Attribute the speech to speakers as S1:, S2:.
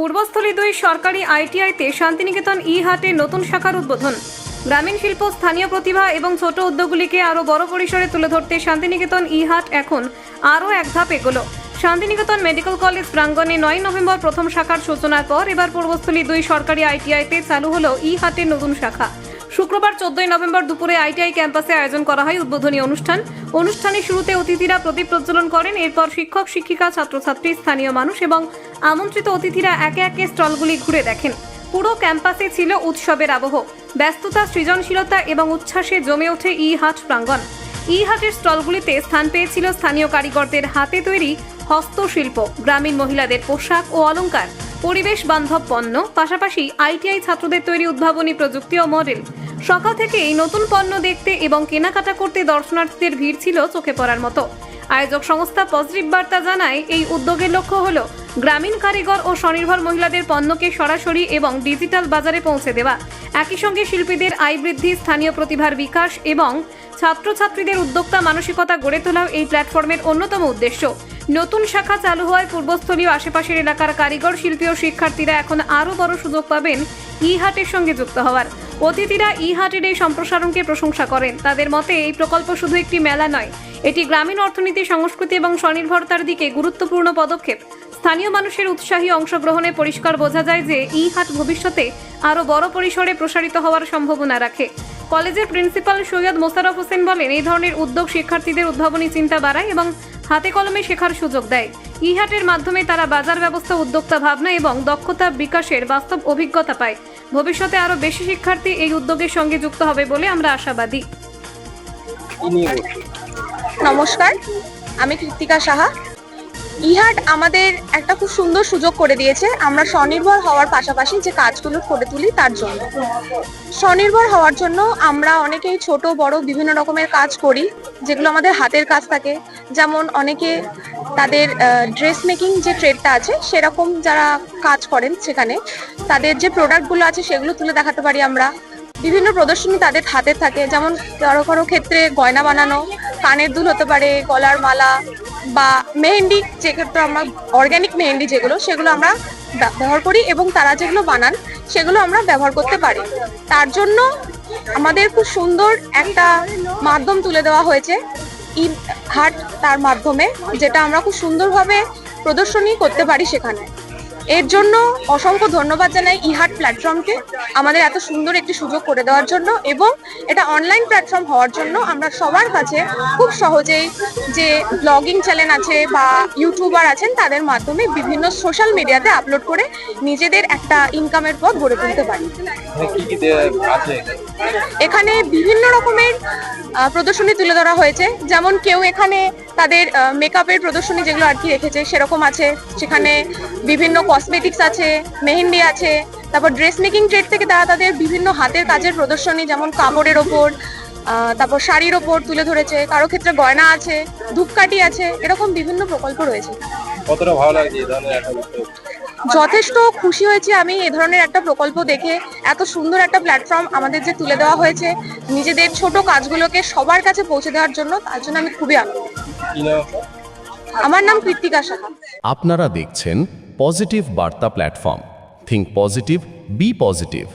S1: পূর্বস্থলী দুই সরকারি আইটিআইতে শান্তিনিকেতন ই হাটে নতুন শাখার উদ্বোধন। গ্রামীণ শিল্প, স্থানীয় প্রতিভা এবং ছোট উদ্যোগগুলিকে আরও বড় পরিসরে তুলে ধরতে শান্তিনিকেতন ই হাট এখন আরও এক ধাপ এগোলো। শান্তিনিকেতন মেডিকেল কলেজ প্রাঙ্গণে নয় নভেম্বর প্রথম শাখার সূচনার পর এবার পূর্বস্থলী দুই সরকারি আইটিআইতে চালু হলো ই হাটের নতুন শাখা। শুক্রবার চোদ্দই নভেম্বর দুপুরে আইটিআই ক্যাম্পাসে আয়োজন করা হয় উদ্বোধনী অনুষ্ঠান। অনুষ্ঠানের শুরুতে অতিথিরা প্রদীপ প্রজ্বলন করেন, এরপর শিক্ষক, শিক্ষিকা, ছাত্রছাত্রী, স্থানীয় মানুষ এবং আমন্ত্রিত অতিথিরা একে একে স্টলগুলি ঘুরে দেখেন। পুরো ক্যাম্পাসে ছিল উৎসবের আবহ। ব্যস্ততা, সৃজনশীলতা এবং উচ্ছ্বাসে জমে ওঠে ই হাট প্রাঙ্গণ। ই হাটের স্টলগুলিতে স্থান পেয়েছিল স্থানীয় কারিগরদের হাতে তৈরি হস্তশিল্প, গ্রামীণ মহিলাদের পোশাক ও অলংকার, পরিবেশ বান্ধব পণ্য, পাশাপাশি আইটিআই ছাত্রদের তৈরি উদ্ভাবনী প্রযুক্তি ও মডেল। সকাল থেকে এই নতুন পণ্য দেখতে এবং কেনাকাটা করতে দর্শনার্থীদের ভিড় ছিল চোখে পড়ার মতো। আয়োজক সংস্থা পজিটিভ বার্তা জানায়, এই উদ্যোগের লক্ষ্য হল গ্রামীণ কারিগর ও স্বনির্ভর মহিলাদের পণ্যকে সরাসরি এবং ডিজিটাল বাজারে পৌঁছে দেওয়া। একই সঙ্গে শিল্পীদের আয় বৃদ্ধি, স্থানীয় প্রতিভার বিকাশ এবং ছাত্রছাত্রীদের উদ্যোক্তা মানসিকতা গড়ে তোলাও এই প্ল্যাটফর্মের অন্যতম উদ্দেশ্য। নতুন শাখা চালু হওয়ায় পূর্বস্থলীয় আশেপাশের এলাকার কারিগর, শিল্পী ও শিক্ষার্থীরা এখন আরও বড় সুযোগ পাবেন ই হাটের সঙ্গে যুক্ত হওয়ার। অতিথিরা ই হাটের এই সম্প্রসারণকে প্রশংসা করেন। তাদের মতে, এই প্রকল্প শুধু একটি মেলা নয়, এটি গ্রামীণ অর্থনীতি, সংস্কৃতি এবং স্বনির্ভরতার দিকে গুরুত্বপূর্ণ পদক্ষেপ। স্থানীয় মানুষের উৎসাহী অংশগ্রহণে পরিষ্কার বোঝা যায় যে ই হাট ভবিষ্যতে আরও বড় পরিসরে প্রসারিত হওয়ার সম্ভাবনা রাখে। কলেজের প্রিন্সিপাল সৈয়দ মোশাররফ হোসেন বলেন, এই ধরনের উদ্যোগ শিক্ষার্থীদের উদ্ভাবনী চিন্তা বাড়ায় এবং হাতে কলমে শেখার সুযোগ দেয়। ই হাটের মাধ্যমে তারা বাজার ব্যবস্থা, উদ্যোক্তা ভাবনা এবং দক্ষতা বিকাশের বাস্তব অভিজ্ঞতা পায়। ভবিষ্যতে আরও বেশি শিক্ষার্থী এই উদ্যোগের সঙ্গে যুক্ত হবে বলে আমরা আশাবাদী।
S2: নমস্কার, আমি কৃতিকা সাহা। ইহাট আমাদের একটা খুব সুন্দর সুযোগ করে দিয়েছে। আমরা স্বনির্ভর হওয়ার পাশাপাশি যে কাজগুলো করে তুলি তার জন্য। স্বনির্ভর হওয়ার জন্য আমরা অনেকেই ছোট, বড় বিভিন্ন রকমের কাজ করি, যেগুলো আমাদের হাতের কাজ থাকে। যেমন অনেকে তাদের ড্রেস মেকিং যে ট্রেডটা আছে, সেরকম যারা কাজ করেন সেখানে, তাদের যে প্রোডাক্টগুলো আছে সেগুলো তুলে দেখাতে পারি আমরা। বিভিন্ন প্রদর্শনী তাদের হাতে থাকে, যেমন কারও কারও ক্ষেত্রে গয়না বানানো, কানের দুল হতে পারে, গলার মালা, বা মেহেন্দি যেক্ষেত্রে আমরা অর্গ্যানিক মেহেন্দি যেগুলো, সেগুলো আমরা ব্যবহার করি এবং তারা যেগুলো বানান, সেগুলো আমরা ব্যবহার করতে পারি। তার জন্য আমাদের খুব সুন্দর একটা মাধ্যম তুলে দেওয়া হয়েছে। ই হাট তার মাধ্যমে যেটা আমরা খুব সুন্দরভাবে প্রদর্শনী করতে পারি সেখানে। এর জন্য অসংখ্য ধন্যবাদ জানাই ইহাট প্ল্যাটফর্মকে আমাদের এত সুন্দর একটি সুযোগ করে দেওয়ার জন্য এবং এটা অনলাইন প্ল্যাটফর্ম হওয়ার জন্য আমরা সবার কাছে খুব সহজেই যে ব্লগিং চ্যানেল আছে বা ইউটিউবার আছেন তাদের মাধ্যমে বিভিন্ন সোশ্যাল মিডিয়াতে আপলোড করে নিজেদের একটা ইনকামের পথ গড়ে তুলতে পারি। এখানে বিভিন্ন রকমের প্রদর্শনী তুলে ধরা হয়েছে। যেমন কেউ এখানে তাদের মেকআপের প্রদর্শনী যেগুলো আর কি রেখেছে, সেরকম আছে। সেখানে বিভিন্ন কসমেটিক্স আছে, মেহেন্দি আছে, তারপর ড্রেস মেকিং ট্রেড থেকে তারা তাদের বিভিন্ন হাতের কাজের প্রদর্শনী, যেমন কাপড়ের ওপর তারপর শাড়ির ওপর তুলে ধরেছে। কারও ক্ষেত্রে গয়না আছে, ধূপকাঠি আছে, এরকম বিভিন্ন প্রকল্প রয়েছে।
S3: কতটা ভালো লাগছে
S2: যথেষ্ট খুশি হয়েছি আমি এ ধরনের একটা প্রকল্প দেখে। এত সুন্দর একটা প্ল্যাটফর্ম আমাদের যে তুলে দেওয়া হয়েছে, নিজেদের ছোট কাজগুলোকে সবার কাছে পৌঁছে দেওয়ার জন্য তার জন্য আমি খুবই
S3: আনন্দ
S2: আমার নাম কৃত্তিকা সাহা।
S4: আপনারা দেখছেন পজিটিভ বার্তা platform. Think positive be positive